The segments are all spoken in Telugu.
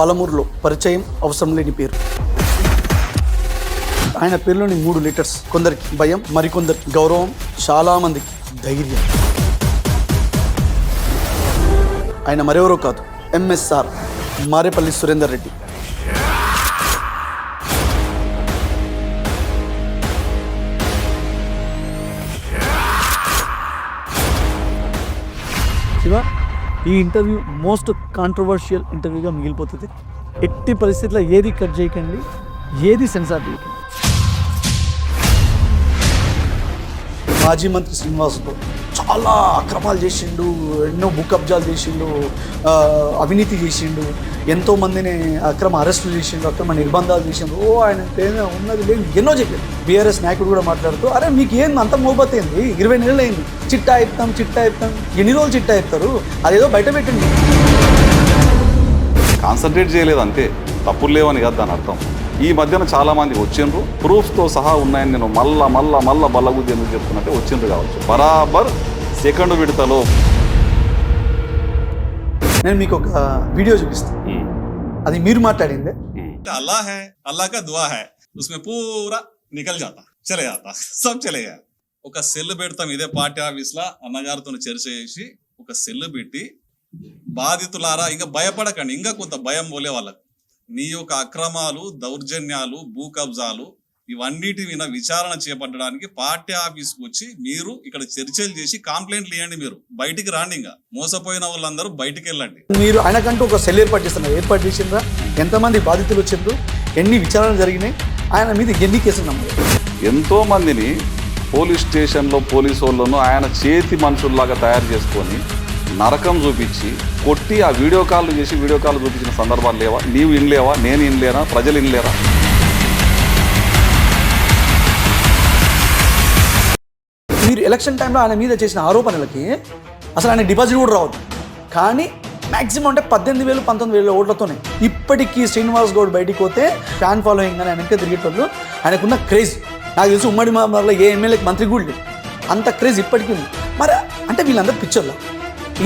పాలమూరులో పరిచయం అవసరం లేని పేరు. ఆయన పేరులోని మూడు లీటర్స్. కొందరికి భయం మరికొందరికి గౌరవం చాలా మందికి ధైర్యం. ఆయన మరెవరో కాదు ఎంఎస్ఆర్ మారేపల్లి సురేందర్ రెడ్డి. ఈ ఇంటర్వ్యూ మోస్ట్ కాంట్రవర్షియల్ ఇంటర్వ్యూగా మిగిలిపోతుంది. ఎట్టి పరిస్థితుల్లో ఏది కట్ చేయకండి ఏది సెన్సార్ చేయకండి. మాజీ మంత్రి శ్రీనివాసుతో చాలా అక్రమాలు చేసిండు ఎన్నో భూ కబ్జాలు చేసిండు అవినీతి చేసిండు ఎంతో మందిని అక్రమ అరెస్టులు చేసిండు అక్రమ నిర్బంధాలు చేసిండు. ఓ ఆయన ఉన్నది లేదు. ఎన్నో చెప్పారు. బీఆర్ఎస్ నాయకుడు కూడా మాట్లాడుతూ అరే మీకు ఏం అంత మోబత్ ఏంది? ఇరవై నెలలు అయింది చిట్టా ఎత్తాం చిట్టా ఎత్తాం. ఎన్ని రోజులు చిట్టా ఎత్తారు? అదేదో బయట పెట్టండి. కాన్సన్ట్రేట్ చేయలేదు అంతే. తప్పులు లేవని కాదు దాని అర్థం. ఈ మధ్యన చాలామంది వచ్చిండ్రు. ప్రూఫ్స్తో సహా ఉన్నాయని నేను మళ్ళా మళ్ళా మళ్ళా బల్లగుద్ది ఎందుకు చెప్తున్నట్టే వచ్చిండ్రు కావచ్చు. బరాబర్ సెకండ్ విడతలో. నేను మీకు ఒక వీడియో చూపిస్తాను అది మీరు మాట్లాడిందే. అల్లా హే అల్లా కా దువా హే. ఉస్మే పూరా నికల్ జాతా చలే జాతా సబ్ చలే ఒక సెల్ పెడతాం ఇదే పార్టీ ఆఫీస్ లా అన్నగారితో చర్చ చేసి ఒక సెల్ పెట్టి బాధితులారా ఇంకా భయపడకండి. ఇంకా కొంత భయం పోలే వాళ్ళకు. నీ యొక్క అక్రమాలు దౌర్జన్యాలు భూ కబ్జాలు ఇవన్నిటి మీద విచారణ చేపట్టడానికి పార్టీ ఆఫీస్కి వచ్చి మీరు ఇక్కడ చర్చలు చేసి కంప్లైంట్లు ఇవ్వండి మీరు. బయటికి రాండి ఇంకా. మోసపోయిన వాళ్ళందరూ బయటికి వెళ్ళండి. మీరు ఆయనకంటూ ఒక సెల్ ఏర్పాటు చేస్తున్నారు. ఏర్పాటు చేసిండ్రా? ఎంతమంది బాధితులు వచ్చిండ్రు? ఎన్ని విచారణలు జరిగినాయి? ఆయన మీద ఎన్ని కేసులు నమోదు ఎంతో మందిని పోలీస్ స్టేషన్లో పోలీసు వాళ్ళను ఆయన చేతి మనుషుల్లాగా తయారు చేసుకొని నరకం చూపించి కొట్టి ఆ వీడియో కాల్ చేసి వీడియో కాల్ చూపించిన సందర్భాలు లేవా? నీవు ఇన్లేవా నేను ఇన్లేనా ప్రజలు ఇన్లేరా మీరు ఎలక్షన్ టైంలో ఆయన మీద చేసిన ఆరోపణలకి అసలు ఆయన డిపాజిట్ కూడా రావద్దు. కానీ మాక్సిమం అంటే పద్దెనిమిది వేలు పంతొమ్మిది వేల ఓట్లతోనే ఇప్పటికీ శ్రీనివాస్ గౌడ్ బయటికి పోతే ఫ్యాన్ ఫాలోయింగ్ అని ఆయన వెనక తిరిగేటోళ్ళు ఆయనకున్న క్రేజ్. నాకు తెలిసి ఉమ్మడి మామూలులో ఏ ఎమ్మెల్యేకి మంత్రి కూడా లేదు. అంత క్రేజ్ ఇప్పటికీ ఉంది. మరి అంటే వీళ్ళందరూ పిక్చర్లో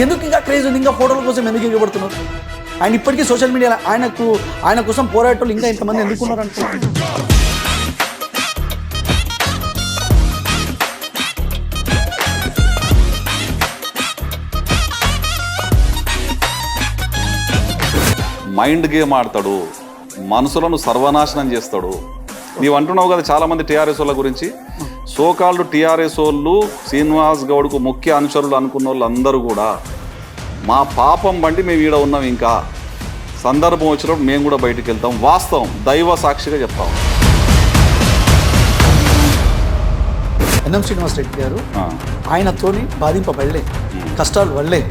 ఎందుకు ఇంకా క్రేజ్ ఉంది? ఇంకా ఫోటోల కోసం ఎందుకు ఎగబడుతున్నారు ఆయన ఇప్పటికీ సోషల్ మీడియాలో ఆయనకు ఆయన కోసం పోరాటోళ్ళు ఇంకా ఇంతమంది ఎందుకున్నారు అనుకుంటున్నారు మైండ్ గేమ్ ఆడతాడు. మనసులను సర్వనాశనం చేస్తాడు. నీవు అంటున్నావు కదా చాలా మంది టీఆర్ఎస్ వాళ్ళ గురించి. సోకాల్డ్ టీఆర్ఎస్ వాళ్ళు శ్రీనివాస్ గౌడ్కు ముఖ్య అనుచరులు అనుకున్న వాళ్ళు అందరూ కూడా మా పాపం బండి మేము ఈడ ఉన్నాం ఇంకా. సందర్భం వచ్చినప్పుడు మేము కూడా బయటికి వెళ్తాం వాస్తవం. దైవ సాక్షిగా చెప్తాం. ఎన్ఎం శ్రీనివాస్ రెడ్డి గారు ఆయనతోని బాధింపబడలే కష్టాలు పడలే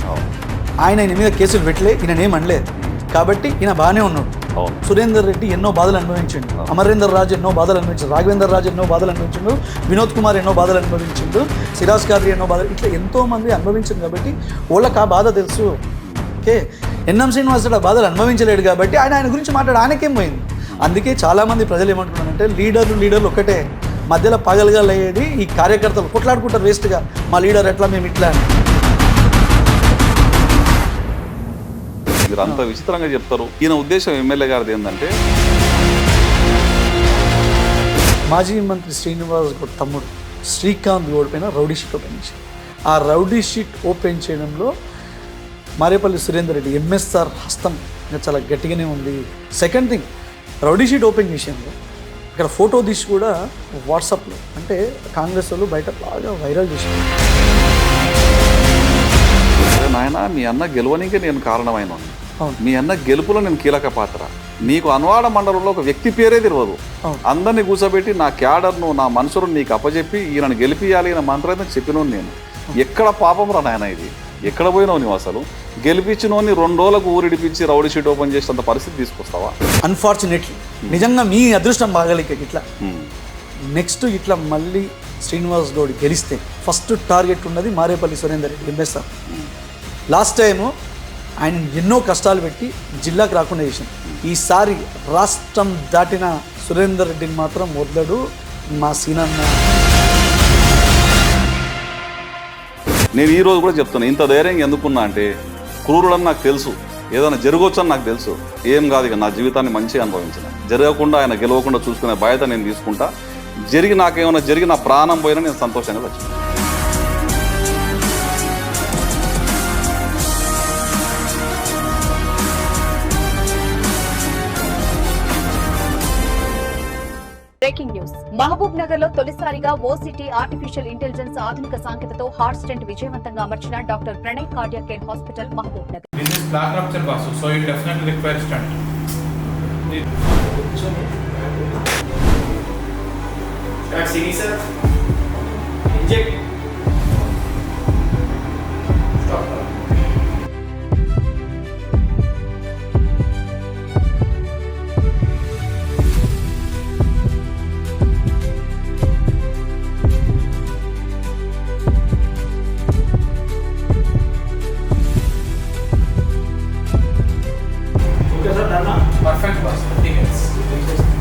ఆయన ఈయన మీద కేసులు పెట్టలే ఈయన ఏం అనలేదు కాబట్టి ఈయన బాగానే ఉన్నాడు. సురేందర్ రెడ్డి ఎన్నో బాధలు అనుభవించిండు. అమరేందర్ రాజు ఎన్నో బాధలు అనుభవించాడు. రాఘవేందర్ రాజు ఎన్నో బాధలు అనుభవించిండు. వినోద్ కుమార్ ఎన్నో బాధలు అనుభవించిండు. సిరాజ్ ఖాద్రి ఎన్నో బాధలు ఇట్లా ఎంతో మంది అనుభవించింది కాబట్టి వాళ్ళకి ఆ బాధ తెలుసు. ఓకే? ఎన్ఎం శ్రీనివాస్ రెడ్డి ఆ బాధలు అనుభవించలేడు కాబట్టి ఆయన ఆయన గురించి మాట్లాడి ఆయనకేం పోయింది? అందుకే చాలామంది ప్రజలు ఏమంటున్నారంటే లీడర్లు లీడర్లు ఒకటే మధ్యలో పగలుగా లేది ఈ కార్యకర్తలు కొట్లాడుకుంటారు వేస్ట్గా మా లీడర్ ఎట్లా మేము ఇట్లా అని. మీరు అంత విచిత్రంగా చెప్తారు. ఈయన ఉద్దేశం ఎమ్మెల్యే గారిది ఏంటంటే మాజీ మంత్రి శ్రీనివాస్ గౌడ్ తమ్ముడు శ్రీకాంత్ గౌడ్ పైన రౌడీ షీట్ ఓపెన్ చేశారు. ఆ రౌడీ షీట్ ఓపెన్ చేయడంలో మారేపల్లి సురేందర్ రెడ్డి ఎంఎస్ఆర్ హస్తం ఇంకా చాలా గట్టిగానే ఉంది. Second thing rowdy sheet open చేసాను ఇక్కడ ఫోటో తీసి కూడా వాట్సాప్లో అంటే కాంగ్రెస్ వాళ్ళు బయట బాగా వైరల్ చేశారు. "అరే నాయనా మీ అన్న గెలవనికే నేను కారణమైన. మీ అన్న గెలుపులో నేను కీలక పాత్ర. నీకు అన్వాడ మండలంలో ఒక వ్యక్తి పేరే తెలియదు. అందరినీ కూర్చోబెట్టి నా క్యాడర్ను నా మనుషులను నీకు అప్పచెప్పి ఈయనను గెలిపియాలి అనే మంత్రం చెప్పిన నేను. ఎక్కడ పాపం రా నాయన ఇది? ఎక్కడ పోయినావు నువ్వు అసలు? గెలిపించినోని రెండు రోజులకు ఊరిడిపించి రౌడీ షీట్ ఓపెన్ చేసేంత పరిస్థితి తీసుకొస్తావా? అన్ఫార్చునేట్లీ నిజంగా మీ అదృష్టం బాగాలేక ఇట్లా. నెక్స్ట్ ఇట్లా మళ్ళీ శ్రీనివాస్ గౌడ్ గెలిస్తే ఫస్ట్ టార్గెట్ ఉన్నది Marepalli Surender Reddy MSR. Last time ఆయన ఎన్నో కష్టాలు పెట్టి జిల్లాకు రాకుండా చేశాం ఈసారి రాష్ట్రం దాటిన సురేందర్ రెడ్డిని మాత్రం వదలడు మా సీనన్న. నేను ఈ రోజు కూడా చెప్తున్నా ఇంత ధైర్యం ఎందుకున్నా అంటే క్రూరుడని నాకు తెలుసు ఏదైనా జరగవచ్చు అని నాకు తెలుసు. ఏం కాదు ఇక నా జీవితాన్ని మంచిగా అనుభవించిన జరగకుండా ఆయన గెలవకుండా చూసుకునే బాధ్యత నేను తీసుకుంటా. జరిగి నాకేమైనా జరిగి నా ప్రాణం పోయినా నేను సంతోషంగా వచ్చాను మహబూబ్ నగర్లో తొలిసారిగా ఓసిటీ ఆర్టిఫిషియల్ ఇంటెలిజెన్స్ ఆధునిక సాంకేతికతో హార్ట్ స్టెంట్ విజయవంతంగా అమర్చిన doctor Pranay Cardia care hospital Mahabubnagar sir. Inject. Thanks.